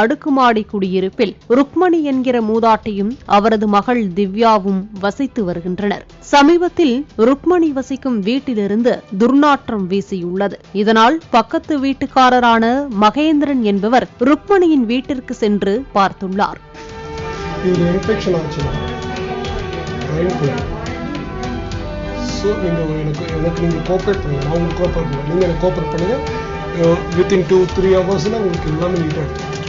அடுக்குமாடி குடியிருப்பில் ருக்மணி என்கிற மூதாட்டியும் அவரது மகள் திவ்யாவும் வசித்து வருகின்றனர். சமீபத்தில் ருக்மணி வசிக்கும் வீட்டிலிருந்து துர்நாற்றம் வீசியுள்ளது. இதனால் பக்கத்து வீட்டுக்காரரான மகேந்திரன் என்பவர் ருக்மணியின் வீட்டிற்கு சென்று பார்த்துள்ளார். ஸோ நீங்கள் எனக்கு எனக்கு நீங்கள் கோஆப்ரேட் பண்ணுங்க நான் உங்களுக்கு கோஆப்ரேட் பண்ணுவேன் நீங்கள் எனக்கு கோஆப்ரேட் பண்ணுங்கள் வித்தின் டூ த்ரீ ஹவர்ஸில் உங்களுக்கு எல்லாமே நீட்டாக எடுத்துக்கலாம்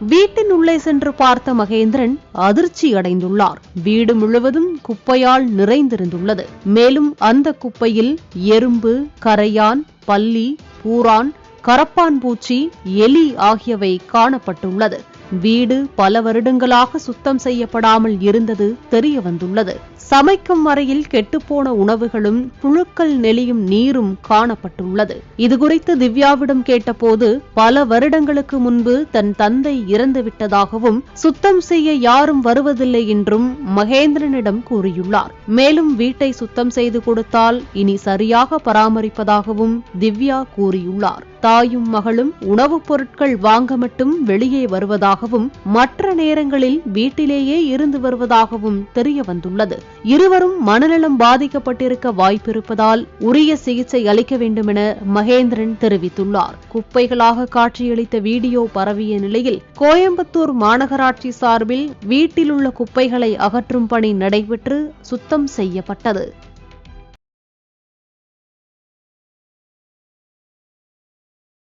வீட்டின் உள்ளே சென்று பார்த்த மகேந்திரன் அதிர்ச்சி அடைந்துள்ளார் வீடு முழுவதும் குப்பையால் நிறைந்திருந்துள்ளது. மேலும் அந்த குப்பையில் எறும்பு கரையான் பல்லி பூரான் கரப்பான் பூச்சி எலி ஆகியவை காணப்பட்டுள்ளது. வீடு பல வருடங்களாக சுத்தம் செய்யப்படாமல் இருந்தது தெரிய வந்துள்ளது சமைக்கும் வரையில் கெட்டுப்போன உணவுகளும் புழுக்கள் நெளியும் நீரும் காணப்பட்டுள்ளது. இதுகுறித்து திவ்யாவிடம் கேட்டபோது பல வருடங்களுக்கு முன்பு தன் தந்தை இறந்து விட்டதாகவும் சுத்தம் செய்ய யாரும் வருவதில்லை என்றும் மகேந்திரனிடம் கூறியுள்ளார். மேலும் வீட்டை சுத்தம் செய்து கொடுத்தால் இனி சரியாக பராமரிப்பதாகவும் திவ்யா கூறியுள்ளார். தாயும் மகளும் உணவுப் பொருட்கள் வாங்க மட்டும் வெளியே வருவதாகவும் மற்ற நேரங்களில் வீட்டிலேயே இருந்து வருவதாகவும் தெரிய வந்துள்ளது இருவரும் மனநலம் பாதிக்கப்பட்டிருக்க வாய்ப்பிருப்பதால் உரிய சிகிச்சை அளிக்க வேண்டுமென மகேந்திரன் தெரிவித்துள்ளார். குப்பைகளாக காட்சியளித்த வீடியோ பரவிய நிலையில் கோயம்புத்தூர் மாநகராட்சி சார்பில் வீட்டிலுள்ள குப்பைகளை அகற்றும் பணி நடைபெற்று சுத்தம் செய்யப்பட்டது.